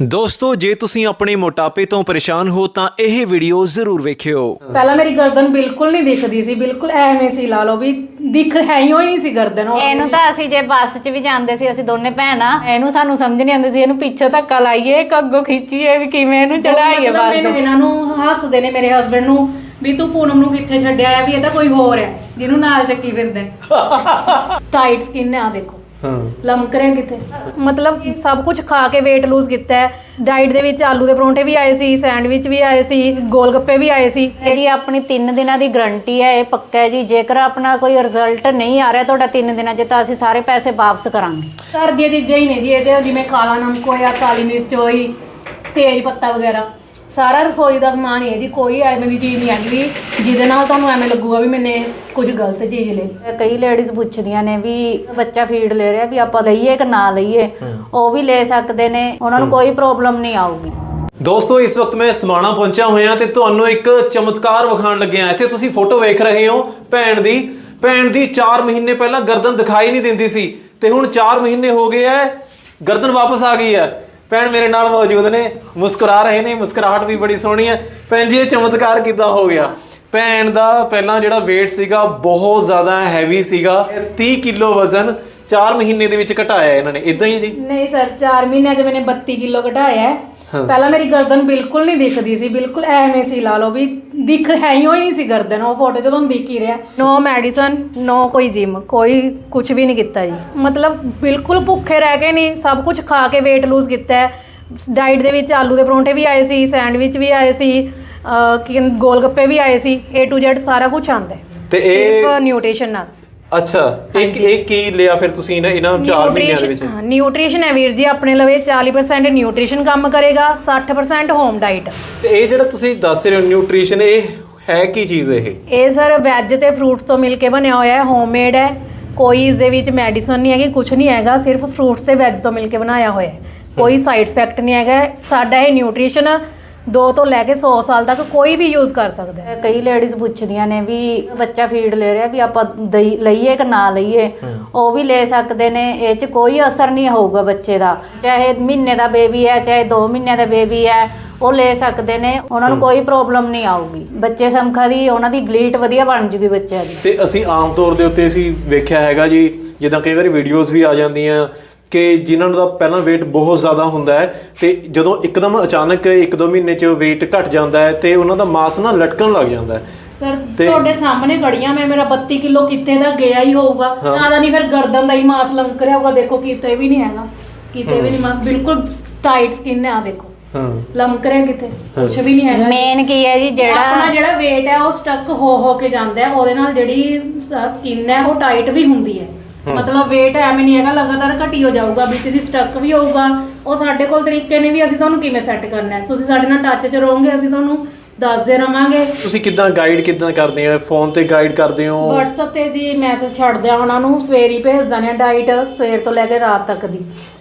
ਦੋਸਤੋ ਜੇ ਤੁਸੀਂ ਆਪਣੇ ਮੋਟਾਪੇ ਤੋਂ ਪਰੇਸ਼ਾਨ ਹੋ ਤਾਂ ਇਹ ਵੀਡੀਓ ਜ਼ਰੂਰ ਵੇਖਿਓ। ਪਹਿਲਾਂ ਮੇਰੀ ਗਰਦਨ ਬਿਲਕੁਲ ਨਹੀਂ ਦਿਖਦੀ ਸੀ ਬਿਲਕੁਲ ਐਵੇਂ ਸੀ ਲਾ ਲਓ ਵੀ ਦਿਖ ਹੈ ਹੀ ਹੋਈ ਨਹੀਂ ਸੀ ਗਰਦਨ ਉਹ ਇਹਨੂੰ ਤਾਂ ਅਸੀਂ ਜੇ ਬੱਸ 'ਚ ਵੀ ਜਾਂਦੇ ਸੀ ਅਸੀਂ ਦੋਨੇ ਭੈਣਾਂ ਇਹਨੂੰ ਸਾਨੂੰ ਸਮਝ ਨਹੀਂ ਆਉਂਦੀ ਸੀ ਇਹਨੂੰ ਪਿੱਛੇ ਧੱਕਾ ਲਾਈਏ ਕਿ ਅੱਗੋਂ ਖਿੱਚੀਏ ਵੀ ਕਿਵੇਂ ਇਹਨੂੰ ਚੜਾਈਏ ਬੱਸ ਮੈਨੂੰ ਇਹਨਾਂ ਨੂੰ ਹੱਸਦੇ ਨੇ ਮੇਰੇ ਹਸਬੰਡ ਨੂੰ ਵੀ ਤੂੰ ਪੂਨਮ ਨੂੰ ਕਿੱਥੇ ਛੱਡਿਆ ਆ ਵੀ ਇਹ ਤਾਂ ਕੋਈ ਹੋਰ ਹੈ ਜਿਹਨੂੰ ਨਾਲ ਚੱਕੀ ਫਿਰਦੇ ਟਾਈਟ ਸਕਿਨ ਆ ਦੇਖੋ। ਹਾਂ। ਲਮਕ ਰਿਹਾ ਕਿੱਥੇ ਮਤਲਬ ਸਭ ਕੁਝ ਖਾ ਕੇ weight lose ਕੀਤਾ ਹੈ। ਡਾਈਟ ਦੇ ਵਿੱਚ ਆਲੂ ਦੇ ਪਰੌਂਠੇ ਵੀ ਆਏ ਸੀ ਸੈਂਡਵਿਚ ਵੀ ਆਏ ਸੀ ਗੋਲ ਗੱਪੇ ਵੀ ਆਏ ਸੀ। ਇਹ ਜੀ ਆਪਣੀ 3 ਦਿਨਾਂ ਦੀ ਗਰੰਟੀ ਹੈ ਇਹ ਪੱਕਾ ਹੈ ਜੀ। ਜੇਕਰ ਆਪਣਾ ਕੋਈ ਰਿਜ਼ਲਟ ਨਹੀਂ ਆ ਰਿਹਾ ਤੁਹਾਡਾ 3 ਦਿਨਾਂ 'ਚ ਤਾਂ ਅਸੀਂ ਸਾਰੇ ਪੈਸੇ ਵਾਪਸ ਕਰਾਂਗੇ। ਘਰ ਦੀਆਂ ਚੀਜ਼ਾਂ ਹੀ ਨੇ ਜੀ ਇਹ ਜਿਵੇਂ ਕਾਲਾ ਨਮਕ ਹੋਇਆ ਕਾਲੀ ਮਿਰਚ ਹੋਈ ਤੇਜ ਪੱਤਾ ਵਗੈਰਾ। ਸਾਰਾ ਰਸੋਈ ਦਾ ਸਮਾਨ ਹੀ ਹੈ ਜੀ ਕੋਈ ਐਵੇਂ ਦੀ ਚੀਜ਼ ਨਹੀਂ ਹੈਗੀ ਵੀ ਜਿਹਦੇ ਨਾਲ ਤੁਹਾਨੂੰ ਐਵੇਂ ਲੱਗੂਗਾ ਵੀ ਮੈਨੇ ਕੁਝ ਗਲਤ ਚੀਜ਼ ਲਈ। ਕਈ ਲੇਡੀਜ਼ ਪੁੱਛਦੀਆਂ ਨੇ ਵੀ ਬੱਚਾ ਫੀਡ ਲੈ ਰਿਹਾ ਵੀ ਆਪਾਂ ਲਈਏ ਕਿ ਨਾ ਲਈਏ। ਉਹ ਵੀ ਲੈ ਸਕਦੇ ਨੇ ਉਹਨਾਂ ਨੂੰ ਕੋਈ ਪ੍ਰੋਬਲਮ ਨਹੀਂ ਆਊਗੀ। ਦੋਸਤੋ ਇਸ ਵਕਤ ਮੈਂ ਸਮਾਣਾ ਪਹੁੰਚਿਆ ਹੋਇਆ ਤੇ ਤੁਹਾਨੂੰ ਇੱਕ ਚਮਤਕਾਰ ਵਿਖਾਉਣ ਲੱਗਿਆ। ਇੱਥੇ ਤੁਸੀਂ ਫੋਟੋ ਵੇਖ ਰਹੇ ਹੋ ਭੈਣ ਦੀ। ਭੈਣ ਦੀ 4 ਮਹੀਨੇ ਪਹਿਲਾਂ ਗਰਦਨ ਦਿਖਾਈ ਨਹੀਂ ਦਿੰਦੀ ਸੀ ਤੇ ਹੁਣ 4 ਮਹੀਨੇ ਹੋ ਗਏ ਐ ਗਰਦਨ ਵਾਪਸ ਆ ਗਈ ਹੈ ਭੈਣ ਮੇਰੇ ਨਾਲ ਮੌਜੂਦ ਨੇ, ਮੁਸਕਰਾ ਰਹੇ ਨੇ, ਮੁਸਕਰਾਹਟ ਵੀ ਬੜੀ ਸੋਹਣੀ ਹੈ। ਭੈਣ ਜੀ, ਇਹ ਚਮਤਕਾਰ ਕਿੱਦਾਂ ਹੋ ਗਿਆ? ਭੈਣ ਦਾ ਪਹਿਲਾਂ ਜਿਹੜਾ weight ਸੀਗਾ, ਬਹੁਤ ਜ਼ਿਆਦਾ ਹੈਵੀ ਸੀਗਾ। 30 ਕਿਲੋ ਵਜ਼ਨ 4 ਮਹੀਨੇ ਦੇ ਵਿੱਚ ਘਟਾਇਆ ਇਹਨਾਂ ਨੇ। ਇਦਾਂ ਹੀ ਜੀ? ਨਹੀਂ ਸਰ 4 ਮਹੀਨਿਆਂ 'ਚ ਮੈਨੇ 32 ਕਿਲੋ ਘਟਾਇਆ ਹੈ। ਪਹਿਲਾਂ ਮੇਰੀ ਗਰਦਨ ਬਿਲਕੁਲ ਨਹੀਂ ਦਿਖਦੀ ਸੀ ਬਿਲਕੁਲ ਐਵੇਂ ਸੀ ਲਾ ਲਓ ਵੀ ਦਿਖ ਹੈ ਹੀ ਹੋਈ ਨਹੀਂ ਸੀ ਗਰਦਨ ਉਹ ਫੋਟੋ 'ਚ ਤੁਹਾਨੂੰ ਦਿਖ ਹੀ ਰਿਹਾ। ਨੋ ਮੈਡੀਸਨ ਨੋ ਕੋਈ ਜਿਮ ਕੋਈ ਕੁਝ ਵੀ ਨਹੀਂ ਕੀਤਾ ਜੀ। ਮਤਲਬ ਬਿਲਕੁਲ ਭੁੱਖੇ ਰਹਿ ਕੇ ਨਹੀਂ ਸਭ ਕੁਝ ਖਾ ਕੇ weight lose ਕੀਤਾ ਹੈ। ਡਾਈਟ ਦੇ ਵਿੱਚ ਆਲੂ ਦੇ ਪਰੌਂਠੇ ਵੀ ਆਏ ਸੀ ਸੈਂਡਵਿਚ ਵੀ ਆਏ ਸੀ ਗੋਲ ਗੱਪੇ ਵੀ ਆਏ ਸੀ A to Z ਸਾਰਾ ਕੁਝ ਆਉਂਦਾ ਹੈ। ਤੇ ਇਹ ਸਿਰਫ ਨਿਊਟ੍ਰੀਸ਼ਨ ਨਾਲ। ਅੱਛਾ ਇੱਕ ਇਹ ਕੀ ਲਿਆ ਫਿਰ ਤੁਸੀਂ ਇਹਨਾਂ ਇਹਨਾਂ 4 ਮਹੀਨਿਆਂ ਦੇ ਵਿੱਚ? ਨਿਊਟ੍ਰੀਸ਼ਨ ਹੈ ਵੀਰ ਜੀ ਆਪਣੇ ਲਵੇ 40% ਨਿਊਟ੍ਰੀਸ਼ਨ ਕੰਮ ਕਰੇਗਾ 60% ਹੋਮ ਡਾਈਟ ਤੇ ਇਹ ਜਿਹੜਾ ਤੁਸੀਂ ਦੱਸ ਰਹੇ ਹੋ ਨਿਊਟ੍ਰੀਸ਼ਨ ਇਹ ਹੈ ਕੀ ਚੀਜ਼ ਇਹ? ਇਹ ਸਰ ਵੈਜ ਤੇ ਫਰੂਟਸ ਤੋਂ ਮਿਲ ਕੇ ਬਣਿਆ ਹੋਇਆ ਹੈ ਹੋਮਮੇਡ ਹੈ। ਕੋਈ ਇਸ ਦੇ ਵਿੱਚ ਮੈਡੀਸਨ ਨਹੀਂ ਹੈਗੀ ਕੁਝ ਨਹੀਂ ਹੈਗਾ ਸਿਰਫ ਫਰੂਟਸ ਤੇ ਵੈਜ ਤੋਂ ਮਿਲ ਕੇ ਬਣਾਇਆ ਹੋਇਆ ਹੈ। ਕੋਈ ਸਾਈਡ ਇਫੈਕਟ ਨਹੀਂ ਹੈਗਾ ਸਾਡਾ ਇਹ ਨਿਊਟ੍ਰੀਸ਼ਨ 2 ਤੋਂ ਲੈ ਕੇ 100 ਸਾਲ ਤੱਕ ਕੋਈ ਵੀ ਯੂਜ਼ ਕਰ ਸਕਦਾ ਹੈ। ਕਈ ਲੇਡੀਜ਼ ਪੁੱਛਦੀਆਂ ਨੇ ਵੀ ਬੱਚਾ ਫੀਡ ਲੈ ਰਿਹਾ ਵੀ ਆਪਾਂ ਦਈ- ਲਈਏ ਕਿ ਨਾ ਲਈਏ? ਉਹ ਵੀ ਲੈ ਸਕਦੇ ਨੇ ਇਹ 'ਚ ਕੋਈ ਅਸਰ ਨਹੀਂ ਹੋਊਗਾ ਬੱਚੇ ਦਾ। ਚਾਹੇ ਮਹੀਨੇ ਦਾ ਬੇਬੀ ਹੈ ਚਾਹੇ 2 ਮਹੀਨਿਆਂ ਦਾ ਬੇਬੀ ਹੈ ਉਹ ਲੈ ਸਕਦੇ ਨੇ ਉਹਨਾਂ ਨੂੰ ਕੋਈ ਪ੍ਰੋਬਲਮ ਨਹੀਂ ਆਊਗੀ। ਬੱਚੇ ਸੰਖਾ ਦੀ ਉਹਨਾਂ ਦੀ ਗਲੀਟ ਵਧੀਆ ਬਣ ਜੂਗੀ ਬੱਚਿਆਂ ਦੀ। ਤੇ ਅਸੀਂ ਆਮ ਤੌਰ ਦੇ ਉੱਤੇ ਅਸੀਂ ਵੇਖਿਆ ਹੈਗਾ ਜੀ ਜਿੱਦਾਂ ਕਈ ਵਾਰੀ ਵੀਡੀਓਜ਼ ਵੀ ਆ ਜਾਂਦੀਆਂ ਕਿ ਜਿਨ੍ਹਾਂ ਦਾ ਪਹਿਲਾਂ weight ਬਹੁਤ ਜ਼ਿਆਦਾ ਹੁੰਦਾ ਹੈ ਤੇ ਜਦੋਂ ਇੱਕਦਮ ਅਚਾਨਕ ਇੱਕ ਦੋ ਮਹੀਨੇ 'ਚ weight ਘਟ ਜਾਂਦਾ ਹੈ ਤੇ ਉਹਨਾਂ ਦਾ ਮਾਸ ਨਾ ਲਟਕਣ ਲੱਗ ਜਾਂਦਾ ਹੈ। ਸਰ ਤੁਹਾਡੇ ਸਾਹਮਣੇ ਖੜੀਆਂ ਮੈਂ ਮੇਰਾ 32 ਕਿਲੋ ਕਿੱਥੇ ਦਾ ਗਿਆ ਹੀ ਹੋਊਗਾ। ਜ਼ਿਆਦਾ ਨਹੀਂ ਫਿਰ ਗਰਦਨ ਦਾ ਹੀ ਮਾਸ ਲੰਕ ਰਿਹਾ ਹੋਊਗਾ ਦੇਖੋ ਕਿਤੇ ਵੀ ਨਹੀਂ ਹੈਗਾ। ਕਿਤੇ ਵੀ ਨਹੀਂ ਮਾਸ ਬਿਲਕੁਲ ਟਾਈਟ ਸਕਿਨ ਹੈ ਆ ਦੇਖੋ। ਹਾਂ। ਲੰਕ ਰਿਹਾ ਕਿਤੇ ਕੁਝ ਵੀ ਨਹੀਂ ਹੈਗਾ। ਮੇਨ ਕੀ ਹੈ ਜੀ ਆਪਣਾ ਜਿਹੜਾ ਜਿਹੜਾ weight ਹੈ ਉਹ ਸਟਕ ਹੋ ਹੋ ਕੇ ਜਾਂਦਾ ਹੈ ਉਹਦੇ ਨਾਲ ਜਿਹੜੀ ਸਕਿਨ ਹੈ ਉਹ ਟਾਈਟ ਵੀ ਹੁੰਦੀ ਹੈ। ਮਤਲਬ weight ਐਵੇਂ ਨਹੀਂ ਹੈਗਾ, ਲਗਾਤਾਰ ਘਟੀ ਹੋ ਜਾਊਗਾ, ਵਿੱਚ ਦੀ ਸਟਕ ਵੀ ਹੋਊਗਾ। ਉਹ ਸਾਡੇ ਕੋਲ ਤਰੀਕੇ ਨੇ ਵੀ ਅਸੀਂ ਤੁਹਾਨੂੰ ਕਿਵੇਂ ਸੈੱਟ ਕਰਨਾ ਹੈ? ਤੁਸੀਂ ਸਾਡੇ ਨਾਲ ਟੱਚ 'ਚ ਰਹੋਗੇ, ਅਸੀਂ ਤੁਹਾਨੂੰ ਦੱਸਦੇ ਰਵਾਂਗੇ। ਤੁਸੀਂ ਕਿੱਦਾਂ ਗਾਈਡ ਕਿੱਦਾਂ ਕਰਦੇ ਹੋ? ਫੋਨ ਤੇ ਗਾਈਡ ਕਰਦੇ ਹੋ? WhatsApp ਤੇ ਜੀ ਮੈਸੇਜ ਛੱਡਦੇ ਆ ਉਹਨਾਂ ਨੂੰ ਸਵੇਰੇ ਹੀ ਭੇਜ ਦਿੰਦੇ ਆ ਡਾਈਟ ਸਵੇਰ ਤੋਂ ਲੈ ਕੇ ਰਾਤ ਤੱਕ ਦੀ।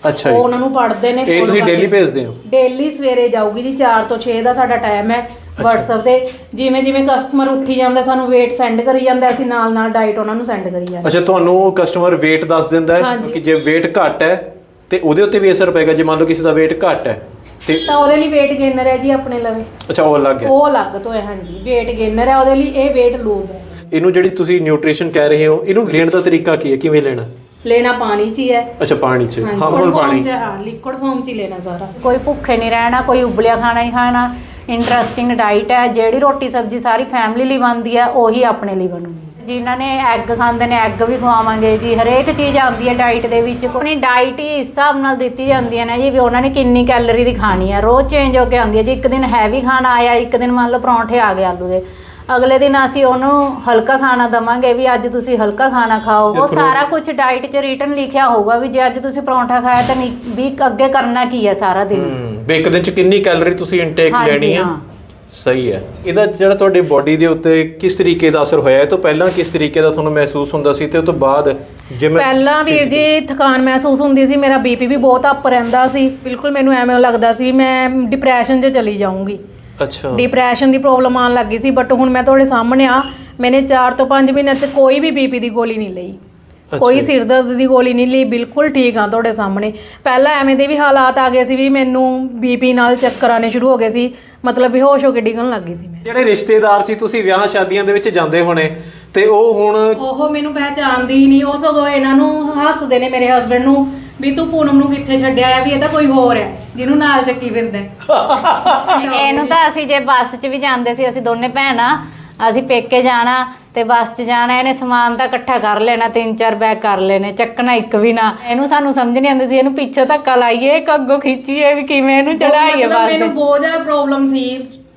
ਅੱਛਾ ਉਹ ਜੀ ਉਹਨਾਂ ਨੂੰ ਪੜ੍ਹਦੇ ਨੇ ਇਹ ਤੁਸੀਂ ਡੇਲੀ ਭੇਜਦੇ ਹੋ? ਡੇਲੀ ਸਵੇਰੇ ਜਾਊਗੀ ਜੀ 4 ਤੋਂ 6 ਦਾ ਸਾਡਾ ਟਾਈਮ ਹੈ WhatsApp ਤੇ। ਜਿਵੇਂ ਜਿਵੇਂ ਕਸਟਮਰ ਉੱਠੀ ਜਾਂਦਾ ਸਾਨੂੰ weight ਸੈਂਡ ਕਰੀ ਜਾਂਦਾ ਅਸੀਂ ਨਾਲ ਨਾਲ ਡਾਈਟ ਉਹਨਾਂ ਨੂੰ ਸੈਂਡ ਕਰੀ ਜਾਂਦੇ। ਅੱਛਾ ਤੁਹਾਨੂੰ ਕਸਟਮਰ weight ਦੱਸ ਦਿੰਦਾ ਹੈ ਹਾਂਜੀ। ਕਿ ਜੇ weight ਘੱਟ ਹੈ ਤੇ ਉਹਦੇ ਉੱਤੇ ਵੀ ਅਸਰ ਪਏਗਾ। ਜੇ ਮੰਨ ਲਓ ਕਿਸੇ ਦਾ weight ਘੱਟ ਹੈ ਤੇ ਤਾਂ ਉਹਦੇ ਲਈ weight gainer ਹੈ ਜੀ ਆਪਣੇ ਲਵੇ। ਅੱਛਾ ਉਹ ਅਲੱਗ ਹੈ। ਉਹ ਅਲੱਗ ਤੋਂ ਹੈ ਹਾਂਜੀ। weight gainer ਹੈ ਉਹਦੇ ਲਈ ਇਹ weight lose ਹੈ। ਇਹਨੂੰ ਜਿਹੜੀ ਤੁਸੀਂ ਨਿਊਟ੍ਰੀਸ਼ਨ ਕਹਿ ਰਹੇ ਹੋ ਇਹਨੂੰ ਲੈਣ ਦਾ ਤਰੀਕਾ ਕੀ ਹੈ? ਕਿਵੇਂ ਲੈਣਾ? ਲੈਣਾ ਪਾਣੀ 'ਚ ਹੀ ਹੈ। ਅੱਛਾ ਪਾਣੀ 'ਚ। ਹਾਰਮਫੁਲ ਫਾਰਮ ਪਾਣੀ। 'ਚ ਹਾਂ ਲਿਕੁਇਡ ਫਾਰਮ 'ਚ ਹੀ ਲੈਣਾ ਸਾਰਾ। ਕੋਈ ਭੁੱਖੇ ਨਹੀਂ ਰਹਿਣਾ ਕੋਈ ਉਬਲਿਆ ਖਾਣਾ ਨਹੀਂ ਖਾਣਾ। ਇੰਟਰਸਟਿੰਗ ਡਾਈਟ ਹੈ ਜਿਹੜੀ ਰੋਟੀ ਸਬਜ਼ੀ ਸਾਰੀ ਫੈਮਿਲੀ ਲਈ ਬਣਦੀ ਹੈ ਉਹੀ ਆਪਣੇ ਲਈ ਬਣੂਗੀ। ਜਿਨ੍ਹਾਂ ਨੇ ਐਗ ਖਾਂਦੇ ਨੇ ਐਗ ਵੀ ਖਵਾਵਾਂਗੇ ਜੀ ਹਰੇਕ ਚੀਜ਼ ਆਉਂਦੀ ਹੈ ਡਾਈਟ ਦੇ ਵਿੱਚ। ਕੋਈ ਡਾਈਟ ਹੀ ਇਸ ਹਿਸਾਬ ਨਾਲ ਦਿੱਤੀ ਜਾਂਦੀ ਹੈ ਨਾ ਜੀ ਵੀ ਉਹਨਾਂ ਨੇ ਕਿੰਨੀ ਕੈਲਰੀ ਦੀ ਖਾਣੀ ਹੈ। ਰੋਜ਼ ਚੇਂਜ ਹੋ ਕੇ ਆਉਂਦੀ ਹੈ ਜੀ ਇੱਕ ਦਿਨ ਹੈਵੀ ਖਾਣਾ ਆਇਆ ਇੱਕ ਦਿਨ ਮੰਨ ਲਓ ਪਰੌਂਠੇ ਆ ਗਏ ਆਲੂ ਦੇ। ਅਗਲੇ ਦਿਨ ਅਸੀਂ ਉਹਨੂੰ ਹਲਕਾ ਖਾਣਾ ਦਵਾਂਗੇ ਵੀ ਅੱਜ ਤੁਸੀਂ ਹਲਕਾ ਖਾਣਾ ਖਾਓ। ਉਹ ਸਾਰਾ ਕੁਝ ਡਾਈਟ 'ਚ ਰਿਟਨ ਲਿਖਿਆ ਹੋਊਗਾ ਵੀ ਜੇ ਅੱਜ ਤੁਸੀਂ ਪਰੌਂਠਾ ਖਾਇਆ ਤਾਂ ਵੀ ਅੱਗੇ ਕਰਨਾ ਕੀ ਹੈ ਸਾਰਾ ਦਿਨ? ਵੀ ਇੱਕ ਦਿਨ 'ਚ ਕਿੰਨੀ ਕੈਲਰੀ ਤੁਸੀਂ ਇਨਟੇਕ ਲੈਣੀ ਹਾਂ। ਸਹੀ ਹੈ। ਇਹਦਾ ਜਿਹੜਾ ਤੁਹਾਡੀ ਬਾਡੀ ਦੇ ਉੱਤੇ ਕਿਸ ਤਰੀਕੇ ਦਾ ਅਸਰ ਹੋਇਆ ਇਹ ਤੋਂ ਪਹਿਲਾਂ ਕਿਸ ਤਰੀਕੇ ਦਾ ਤੁਹਾਨੂੰ ਮਹਿਸੂਸ ਹੁੰਦਾ ਸੀ ਤੇ ਉਹ ਤੋਂ ਬਾਅਦ ਜਿਵੇਂ ਪਹਿਲਾਂ ਵੀਰ ਜੀ ਥਕਾਨ ਮਹਿਸੂਸ ਹੁੰਦੀ ਸੀ ਮੇਰਾ ਬੀਪੀ ਵੀ ਬਹੁਤ ਅਪ ਰਹਿੰਦਾ ਸੀ। ਬਿਲਕੁਲ ਮੈਨੂੰ ਐਵੇਂ ਲੱਗਦਾ ਸੀ ਮੈਂ ਡਿਪਰੈਸ਼ਨ 'ਚ ਚਲੀ ਜਾਊਂਗੀ। ਅੱਛਾ। ਡਿਪਰੈਸ਼ਨ ਦੀ ਪ੍ਰੋਬਲਮ ਆਉਣ ਲੱਗੀ ਸੀ ਬਟ ਹੁਣ ਮੈਂ ਤੁਹਾਡੇ ਸਾਹਮਣੇ ਆ। ਮੈਨੇ 4 ਤੋਂ 5 ਮਹੀਨਿਆਂ 'ਚ ਕੋਈ ਵੀ ਬੀਪੀ ਦੀ ਗੋਲੀ ਨਹੀਂ ਲਈ। ਕੋਈ ਸਿਰ ਦਰਦ ਦੀ ਗੋਲੀ ਨਹੀਂ ਲਈ ਬਿਲਕੁਲ ਠੀਕ ਆ ਤੁਹਾਡੇ ਸਾਹਮਣੇ। ਪਹਿਲਾਂ ਐਵੇਂ ਦੇ ਵੀ ਹਾਲਾਤ ਆ ਗਏ ਸੀ ਵੀ ਮੈਨੂੰ ਬੀਪੀ ਨਾਲ ਚੱਕਰ ਆਣੇ ਸ਼ੁਰੂ ਹੋ ਗਏ ਸੀ। ਮਤਲਬ ਬੇਹੋਸ਼ ਹੋ ਕੇ ਡਿੱਗਣ ਲੱਗ ਗਈ ਸੀ ਮੈਂ। ਜਿਹੜੇ ਰਿਸ਼ਤੇਦਾਰ ਸੀ ਤੁਸੀਂ ਵਿਆਹ ਸ਼ਾਦੀਆਂ ਦੇ ਵਿੱਚ ਜਾਂਦੇ ਹੋਣੇ ਤੇ ਉਹ ਹੁਣ ਉਹ ਮੈਨੂੰ ਪਹਿਚਾਣਦੀ ਹੀ ਨਹੀਂ ਉਹ ਸਗੋਂ ਇਹਨਾਂ ਨੂੰ ਹੱਸਦੇ ਨੇ ਮੇਰੇ ਹਸਬੰਡ ਨੂੰ ਵੀ ਤੂੰ ਪੂਨਮ ਨੂੰ ਕਿੱਥੇ ਛੱਡਿਆ ਆ ਵੀ ਇਹ ਤਾਂ ਕੋਈ ਹੋਰ ਹੈ ਜਿਹਨੂੰ ਨਾਲ ਚੱਕੀ ਫਿਰਦਾ ਹੈ। ਇਹਨੂੰ ਤਾਂ ਅਸੀਂ ਜੇ ਬੱਸ 'ਚ ਵੀ ਜਾਂਦੇ ਸੀ ਅਸੀਂ ਦੋਨੇ ਭੈਣਾਂ ਅਸੀਂ ਪੇਕੇ ਜਾਣਾ ਤੇ ਬੱਸ 'ਚ ਜਾਣਾ ਇਹਨੇ ਸਮਾਨ ਤਾਂ ਇਕੱਠਾ ਕਰ ਲੈਣਾ ਤਿੰਨ ਚਾਰ ਬੈਗ ਕਰ ਲੈਣੇ ਚੱਕਣਾ ਇੱਕ ਵੀ ਨਾ। ਇਹਨੂੰ ਸਾਨੂੰ ਸਮਝ ਨਹੀਂ ਆਉਂਦੀ ਸੀ ਇਹਨੂੰ ਪਿੱਛੇ ਧੱਕਾ ਲਾਈਏ ਕਿ ਅੱਗੋਂ ਖਿੱਚੀਏ ਵੀ ਕਿਵੇਂ ਇਹਨੂੰ ਚੜਾਈਏ ਮਤਲਬ ਬੱਸ ਮੈਨੂੰ ਤੇ ਬਹੁਤ ਜ਼ਿਆਦਾ ਪ੍ਰੋਬਲਮ ਸੀ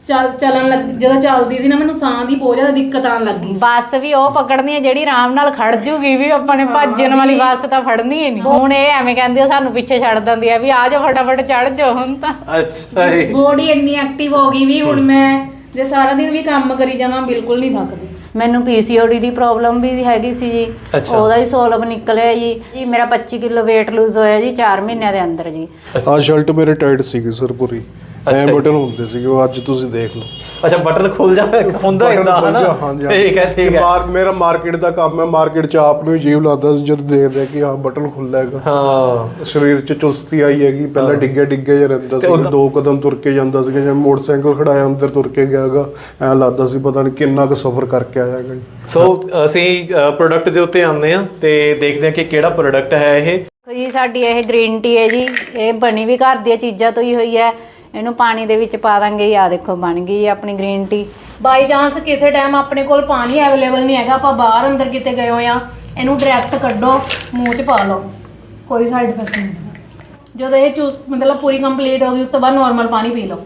ਚੱਲ ਚੱਲਣ ਲੱਗ ਜਦੋਂ ਚੱਲਦੀ ਸੀ ਨਾ ਮੈਨੂੰ ਸਾਹ ਦੀ ਬਹੁਤ ਜ਼ਿਆਦਾ ਦਿੱਕਤ ਆਉਣ ਲੱਗੀ ਬੱਸ ਵੀ ਉਹ ਪਕੜਨੀ ਹੈ ਜਿਹੜੀ ਆਰਾਮ ਨਾਲ ਖੜ ਜੂਗੀ ਵੀ ਆਪਾਂ ਨੇ ਭੱਜਣ ਵਾਲੀ ਬੱਸ ਤਾਂ ਫੜਨੀ ਹੀ ਨਹੀਂ। ਹੁਣ ਇਹ ਐਵੇਂ ਕਹਿੰਦੀ ਆ ਸਾਨੂੰ ਪਿੱਛੇ ਛੱਡ ਦਿੰਦੀ ਆ ਵੀ ਆ ਜਾ ਫਟਾਫਟ ਚੜ ਜਾ ਹੁਣ ਤਾਂ। ਅੱਛਾ ਜੀ। ਬੋਡੀ ਇੰਨੀ ਐਕਟਿਵ ਹੋ ਗਈ ਵੀ ਹੁਣ? ਮੈਂ ਜੇ ਸਾਰਾ ਦਿਨ ਵੀ ਕੰਮ ਕਰੀ ਜਾਵਾਂ ਬਿਲਕੁਲ ਨਹੀਂ ਥੱਕਦੀ। ਮੈਨੂੰ ਪੀਸੀਓਡੀ ਦੀ ਪ੍ਰੋਬਲਮ ਵੀ ਹੈਗੀ ਸੀ ਜੀ। ਅੱਛਾ। ਉਹਦਾ ਹੀ ਸੋਲਵ ਨਿਕਲਿਆ ਜੀ। ਜੀ ਮੇਰਾ 25 ਕਿਲੋ weight lose ਹੋਇਆ ਜੀ 4 ਮਹੀਨਿਆਂ ਦੇ ਅੰਦਰ ਜੀ। ਆ ਸ਼ਰਟ ਮੇਰੇ ਟਾਈਟ ਸੀਗੀ ਸਰ ਪੂਰੀ। ਐ। ਬਟਨ ਹੁੰਦੇ ਸੀਗੇ ਉਹ ਅੱਜ ਤੁਸੀਂ ਦੇਖ ਲਓ। ਅੱਛਾ ਬਟਨ ਖੁੱਲ ਜਾ ਹੁੰਦਾ ਇਦਾਂ ਹਨਾ। ਠੀਕ ਹੈ ਠੀਕ ਤੇ ਹੈ। ਮਾਰ ਮੇਰਾ ਮਾਰਕੀਟ ਦਾ ਕੰਮ ਹੈ ਮਾਰਕੀਟ 'ਚ ਆਪ ਨੂੰ ਜੀਵ ਲੱਗਦਾ ਸੀ ਜਦ ਦੇਖਦੇ ਕਿ ਹਾਂ ਬਟਨ ਹੈਗਾ। ਹਾਂ। ਸਰੀਰ 'ਚ ਚੁਸਤੀ ਆਈ ਹੈਗੀ ਪਹਿਲਾਂ ਡਿੱਗੇ ਡਿੱਗੇ ਜਿਹਾ ਰਹਿੰਦਾ ਸੀ ਦੋ ਕਦਮ ਤੁਰ ਕੇ ਜਾਂਦਾ ਸੀ ਜਿਵੇਂ ਮੋਟਰਸਾਈਕਲ ਖੜਾਇਆ ਅੰਦਰ ਤੁਰ ਕੇ ਗਿਆਗਾ ਐ ਲੱਗਦਾ ਸੀ ਪਤਾ ਨਹੀਂ ਕਿੰਨਾ ਕੁ ਸਫ਼ਰ ਕਰਕੇ ਆਇਆ ਹੈਗਾ ਜੀ। ਸੋ ਅਸੀਂ ਪ੍ਰੋਡਕਟ ਦੇ ਉੱਤੇ ਆਉਂਦੇ ਆ ਤੇ ਦੇਖਦੇ ਆ ਕਿ ਕਿਹੜਾ ਪ੍ਰੋਡਕਟ ਹੈ ਇਹ। ਜੀ ਸਾਡੀ ਇਹ ਗ੍ਰੀਨ ਟੀ ਹੈ ਜੀ ਇਹ ਬਣੀ ਵੀ ਘਰ ਦੀਆਂ ਚੀਜ਼ਾਂ ਤੋਂ ਹੀ ਹੋਈ ਹੈ। ਇਹਨੂੰ ਪਾਣੀ ਦੇ ਵਿੱਚ ਪਾ ਦਾਂਗੇ। ਆ ਦੇਖੋ ਬਣ ਗਈ ਆਪਣੀ ਗ੍ਰੀਨ ਟੀ ਬਾਈ ਚਾਂਸ ਕਿਸੇ ਟਾਈਮ ਆਪਣੇ ਕੋਲ ਪਾਣੀ ਅਵੇਲੇਬਲ ਨਹੀਂ ਹੈਗਾ ਆਪਾਂ ਬਾਹਰ ਅੰਦਰ ਕਿਤੇ ਗਏ ਹੋਏ ਆ ਇਹਨੂੰ ਡਾਇਰੈਕਟ ਕੱਢੋ ਮੂੰਹ 'ਚ ਪਾ ਲਓ। ਕੋਈ ਸਾਈਡ ਇਫੈਕਟ ਨਹੀਂ ਜਦੋਂ ਇਹ ਚੂਸ ਮਤਲਬ ਪੂਰੀ ਕੰਪਲੀਟ ਹੋ ਗਈ ਉਸ ਤੋਂ ਬਾਅਦ ਨਾਰਮਲ ਪਾਣੀ ਪੀ ਲਓ।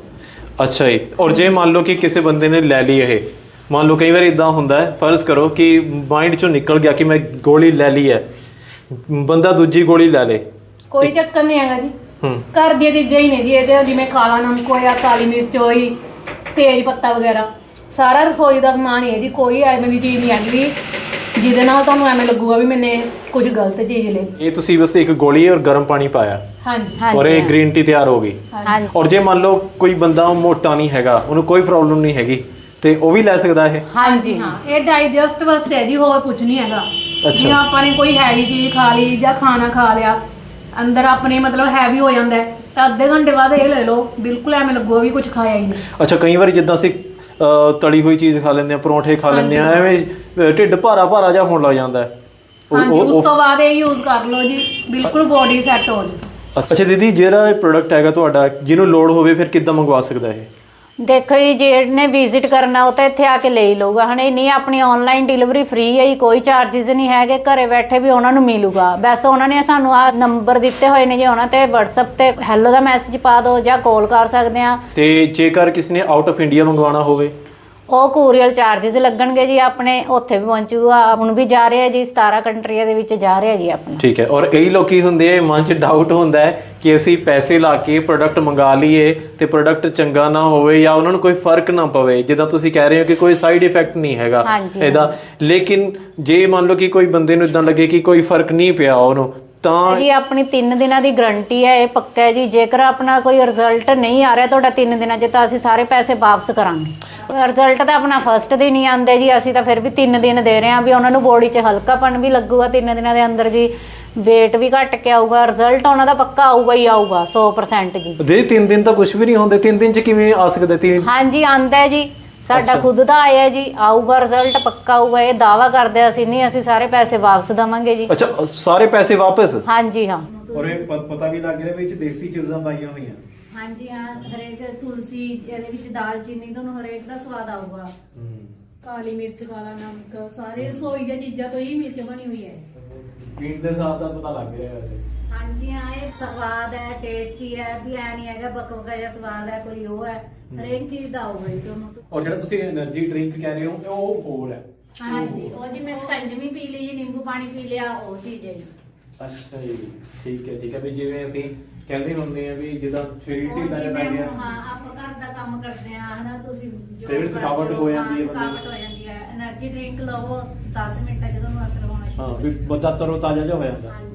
ਅੱਛਾ ਜੀ। ਔਰ ਜੇ ਮੰਨ ਲਓ ਕਿ ਕਿਸੇ ਬੰਦੇ ਨੇ ਲੈ ਲਈ ਇਹ ਮੰਨ ਲਓ ਕਈ ਵਾਰ ਇਦਾਂ ਹੁੰਦਾ ਹੈ ਫਰਜ਼ ਕਰੋ ਕਿ ਮਾਈਂਡ ਚੋਂ ਨਿਕਲ ਗਿਆ ਕਿ ਮੈਂ ਗੋਲੀ ਲੈ ਲਈ ਹੈ ਬੰਦਾ ਦੂਜੀ ਗੋਲੀ ਲੈ ਲੇ। ਕੋਈ ਚੱਕਰ ਨਹੀਂ ਹੈਗਾ ਜੀ। ਘਰ ਦੀਆਂ ਚੀਜ਼ਾਂ ਹੀ ਨੇ ਜੀ ਜਿਵੇਂ ਕਾਲਾ ਨਮਕ ਹੋਇਆ ਕਾਲੀ ਮਿਰਚ ਹੋਈ ਤੇਜ ਪੱਤਾ ਵਗੈਰਾ। ਸਾਰਾ ਰਸੋਈ ਦਾ ਸਮਾਨ ਹੀ ਹੈ ਜੀ ਕੋਈ ਐਵੇਂ ਦੀ ਚੀਜ਼ ਨਹੀਂ ਹੈਗੀ। ਵੀ ਜਿਹਦੇ ਨਾਲ ਤੁਹਾਨੂੰ ਐਵੇਂ ਲੱਗੂਗਾ ਵੀ ਮੈਨੇ ਕੁਝ ਗਲਤ ਚੀਜ਼ ਲੈ ਲਈ ਇਹ ਤੁਸੀਂ ਬਸ ਇੱਕ ਗੋਲੀ ਔਰ ਗਰਮ ਪਾਣੀ ਪਾਇਆ। ਹਾਂਜੀ। ਔਰ ਇਹ ਗ੍ਰੀਨ ਟੀ ਤਿਆਰ ਹੋ ਗਈ। ਹਾਂਜੀ। ਔਰ ਜੇ ਮੰਨ ਲਓ ਕੋਈ ਬੰਦਾ ਮੋਟਾ ਨਹੀਂ ਹੈਗਾ ਉਹਨੂੰ ਕੋਈ ਪ੍ਰੋਬਲਮ ਨਹੀਂ ਹੈਗੀ ਤੇ ਉਹ ਵੀ ਲੈ ਸਕਦਾ ਇਹ? ਹਾਂਜੀ ਹਾਂ। ਇਹ ਡਾਈਜੈਸਟ ਵਾਸਤੇ ਹੈ ਜੀ ਹੋਰ ਕੁਝ ਨਹੀਂ ਹੈਗਾ। ਅੱਛਾ। ਜੇ ਆਪਾਂ ਨੇ ਕੋਈ ਹੈਵੀ ਚੀਜ਼ ਖਾ ਲਈ ਜਾਂ ਖਾਣਾ ਖਾ ਲਿਆ ਅੰਦਰ ਆਪਣੇ ਮਤਲਬ ਹੈਵੀ ਹੋ ਜਾਂਦਾ ਹੈ, ਤਾਂ ਅੱਧੇ ਘੰਟੇ ਬਾਅਦ ਇਹ ਲੈ ਲਓ ਬਿਲਕੁਲ ਐਵੇਂ ਲੱਗੂਗਾ ਵੀ ਕੁਝ ਖਾਇਆ ਹੀ ਨਹੀਂ। ਅੱਛਾ ਕਈ ਵਾਰੀ ਜਿੱਦਾਂ ਅਸੀਂ ਅਹ, ਤਲੀ ਹੋਈ ਚੀਜ਼ ਖਾ ਲੈਂਦੇ ਆ ਪਰੌਂਠੇ ਖਾ ਲੈਂਦੇ ਆ ਐਵੇਂ ਅਹ, ਢਿੱਡ ਭਾਰਾ ਭਾਰਾ ਜਿਹਾ ਹੋਣ ਲੱਗ ਜਾਂਦਾ ਹੈ। ਉਹ- ਹਾਂਜੀ ਉਹ- ਉਸ ਤੋਂ ਬਾਅਦ ਇਹ ਯੂਜ਼ ਕਰ ਲਓ ਜੀ ਬਿਲਕੁਲ ਬੋਡੀ ਸੈੱਟ ਹੋ ਜਾਊ ਅੱਛਾ ਦੀਦੀ ਜਿਹੜਾ ਇਹ ਪ੍ਰੋਡਕਟ ਹੈਗਾ ਤੁਹਾਡਾ ਜਿਹਨੂੰ ਲੋੜ ਹੋਵੇ ਫਿਰ ਕਿੱਦਾਂ ਮੰਗਵਾ ਸਕਦਾ ਇਹ? ਦੇਖੋ ਜੀ ਜਿਹਨੇ ਵਿਜ਼ਿਟ ਕਰਨਾ ਉਹ ਤਾਂ ਇੱਥੇ ਆ ਕੇ ਲੈ ਹੀ ਲਊਗਾ। ਹਣੇ ਨਹੀਂ, ਆਪਣੀ ਆਨਲਾਈਨ ਡਿਲੀਵਰੀ ਫ੍ਰੀ ਹੈ ਜੀ, ਕੋਈ ਚਾਰजेस ਨਹੀਂ ਹੈਗੇ, ਘਰੇ ਬੈਠੇ ਵੀ ਉਹਨਾਂ ਨੂੰ ਮਿਲੂਗਾ। ਵੈਸੇ ਉਹਨਾਂ ਨੇ ਸਾਨੂੰ ਆ ਨੰਬਰ ਦਿੱਤੇ ਹੋਏ ਨੇ ਜੀ, ਉਹਨਾਂ ਤੇ WhatsApp ਤੇ ਹੈਲੋ ਦਾ ਮੈਸੇਜ ਪਾ ਦਿਓ ਜਾਂ ਕਾਲ ਕਰ ਸਕਦੇ ਆ ਤੇ ਜੇਕਰ ਕਿਸੇ ਨੇ ਆਊਟ ਆਫ ਇੰਡੀਆ ਮੰਗਵਾਉਣਾ ਹੋਵੇ ਉਹ ਕੋਰੀਅਰ ਚਾਰजेस ਲੱਗਣਗੇ ਜੀ ਆਪਣੇ ਉੱਥੇ ਵੀ ਪਹੁੰਚੂਗਾ ਹੁਣ ਵੀ ਜਾ ਰਿਹਾ ਜੀ 17 ਕੰਟਰੀਆਂ ਦੇ ਵਿੱਚ ਜਾ ਰਿਹਾ ਜੀ ਆਪਣਾ। ਠੀਕ ਹੈ ਔਰ ਕਈ ਲੋਕੀ ਹੁੰਦੇ ਆ ਮਨ 'ਚ ਡਾਊਟ ਹੁੰਦਾ ਹੈ ਕਿ ਅਸੀਂ ਪੈਸੇ ਲਾ ਕੇ ਪ੍ਰੋਡਕਟ ਮੰਗਾ ਲਈਏ ਤੇ ਪ੍ਰੋਡਕਟ ਚੰਗਾ ਨਾ ਹੋਵੇ ਜਾਂ ਉਹਨਾਂ ਨੂੰ ਕੋਈ ਫ਼ਰਕ ਨਾ ਪਵੇ। ਜਿੱਦਾਂ ਤੁਸੀਂ ਕਹਿ ਰਹੇ ਹੋ ਕਿ ਕੋਈ ਸਾਈਡ ਇਫੈਕਟ ਨਹੀਂ ਹੈਗਾ ਇਹਦਾ। ਲੇਕਿਨ ਜੇ ਮੰਨ ਲਓ ਕਿ ਕੋਈ ਬੰਦੇ ਨੂੰ ਇਦਾਂ ਲੱਗੇ ਕਿ ਕੋਈ ਫ਼ਰਕ ਨਹੀਂ ਪਿਆ ਉਹਨੂੰ ਤਾਂ ਜੀ ਆਪਣੀ 3 ਦਿਨਾਂ ਦੀ ਗਾਰੰਟੀ ਹੈ ਇਹ ਪੱਕਾ ਹੈ ਜੀ। ਜੇਕਰ ਆਪਣਾ ਕੋਈ ਰਿਜ਼ਲਟ ਨਹੀਂ ਆ ਰਿਹਾ ਤੁਹਾਡਾ 3 ਦਿਨਾਂ 'ਚ ਤਾਂ ਅਸੀਂ ਸਾਰੇ ਪੈਸੇ ਵਾਪਸ ਕਰਾਂਗੇ। ਰਿਜ਼ਲਟ ਤਾਂ ਆਪਣਾ ਫਸਟ ਦਿਨ ਹੀ ਆਂਦੇ ਜੀ ਅਸੀਂ ਤਾਂ ਫਿਰ ਵੀ 3 ਦਿਨ ਦੇ ਰਹੇ ਹਾਂ ਵੀ ਉਹਨਾਂ ਨੂੰ ਬੋਡੀ 'ਚ ਹਲਕਾਪਨ ਵੀ ਲੱਗੂਗਾ 3 ਦਿਨਾਂ ਦੇ ਅੰਦਰ ਜੀ। weight ਵੀ ਘਟ ਕੇ ਆਊਗਾ ਰਿਜ਼ਲਟ ਉਹਨਾਂ ਦਾ ਪੱਕਾ ਆਊਗਾ ਹੀ ਆਊਗਾ 100% ਜੀ। ਦੇ ਤਿੰਨ ਦਿਨ ਤਾਂ ਕੁਝ ਵੀ ਨਹੀਂ ਹੁੰਦੇ ਤਿੰਨ ਦਿਨ 'ਚ ਕਿਵੇਂ ਆ ਸਕਦਾ? ਤਿੰਨ ਹਾਂਜੀ ਆਂਦਾ ਹੈ ਜੀ। ਸਾਡਾ। ਖੁਦ ਦਾ ਆਇਆ ਜੀ ਆਊਗਾ ਰਿਜ਼ਲਟ ਪੱਕਾ ਆਊਗਾ ਇਹ ਦਾਵਾ ਕਰਦੇ ਹਾਂ ਅਸੀਂ ਨਹੀਂ ਅਸੀਂ ਸਾਰੇ ਪੈਸੇ ਵਾਪਸ ਦਵਾਂਗੇ ਜੀ। ਅੱਛਾ ਸਾਰੇ ਪੈਸੇ ਵਾਪਸ? ਹਾਂਜੀ ਹਾਂ। ਔਰ ਇਹ ਪਤਾ ਵੀ ਲੱਗ ਰਿਹਾ ਵਿੱਚ ਦੇਸੀ ਚੀਜ਼ਾਂ ਪਾਈਆਂ ਹੋਈਆਂ। ਹਾਂਜੀ ਹਾਂ ਹਰੇਕ ਤੁਲਸੀ ਇਹਦੇ ਵਿੱਚ ਦਾਲਚੀਨੀ ਤੁਹਾਨੂੰ ਹਰੇਕ ਦਾ ਸਵਾਦ ਆਊਗਾ। ਕਾਲੀ ਮਿਰਚ ਕਾਲਾ ਨਮਕ ਸਾਰੇ ਰਸੋਈ ਦੀਆਂ ਚੀਜ਼ਾਂ ਤੋਂ ਹੀ ਮਿਲ ਕੇ ਬਣੀ ਹੋਈ ਹੈ। ਪੀਣ ਦੇ ਸਾਥ ਦਾ ਪਤਾ ਲੱਗ ਰਿਹਾ ਵੈਸੇ। ਹਾਂਜੀ ਹਾਂ ਇਹ ਸਵਾਦ ਹੈ ਟੇਸਟੀ ਹੈ ਵੀ ਐ ਨਹੀਂ ਹੈਗਾ ਬਕਵਕਾ ਜਿਹਾ ਸਵਾਦ ਹੈ ਕੋਈ ਉਹ ਹੈ। ਹਰੇਕ ਚੀਜ਼ ਦਾ ਹੋਊਗਾ ਜੀ ਤੁਹਾਨੂੰ ਔਰ ਜਿਹੜਾ ਤੁਸੀਂ એનર્ਜੀ ਡਰਿੰਕ ਕਹਿ ਰਹੇ ਹੋ ਉਹ ਹੋਰ ਹੈ। ਹਾਂਜੀ ਉਹ ਜੀ ਮੈਂ ਸਕੰਜਮੀ ਪੀ ਲਈ ਨਿੰਬੂ ਪਾਣੀ ਪੀ ਲਿਆ ਉਹ ਚੀਜ਼ ਹੈ ਅੱਛਾ ਜੀ ਠੀਕ ਹੈ ਠੀਕ ਹੈ ਵੀ ਜਿਵੇਂ ਅਸੀਂ ਕਹਿੰਦੇ ਹੁੰਦੇ ਆ ਵੀ ਜਿੱਦਾਂ ਸਰੀਰ ਉਹ ਢਿੱਲਾ ਜਿਹਾ ਹਾਂ ਆਪਾਂ ਘਰ ਦਾ ਕੰਮ ਕਰਦੇ ਆ ਹਨਾ ਤੁਸੀਂ ਜੋ ਫਿਰ ਵੀ ਥਕਾਵਟ ਹੋ ਜਾਂਦੀ ਹੈ ਬੰਦੇ ਹੋ ਜਾਂਦੀ ਹੈ। એનર્ਜੀ ਡਰਿੰਕ ਲਵੋ 10 ਮਿੰਟਾਂ ਜਦੋਂ ਅਸਰ ਹੋਣਾ ਸ਼ੁਰੂ ਹੋ ਵੀ ਬੰਦਾ ਤਰੋ ਤਾਜ਼ਾ ਜਿਹਾ ਹੋ ਜਾਂਦਾ। ਹਾਂਜੀ।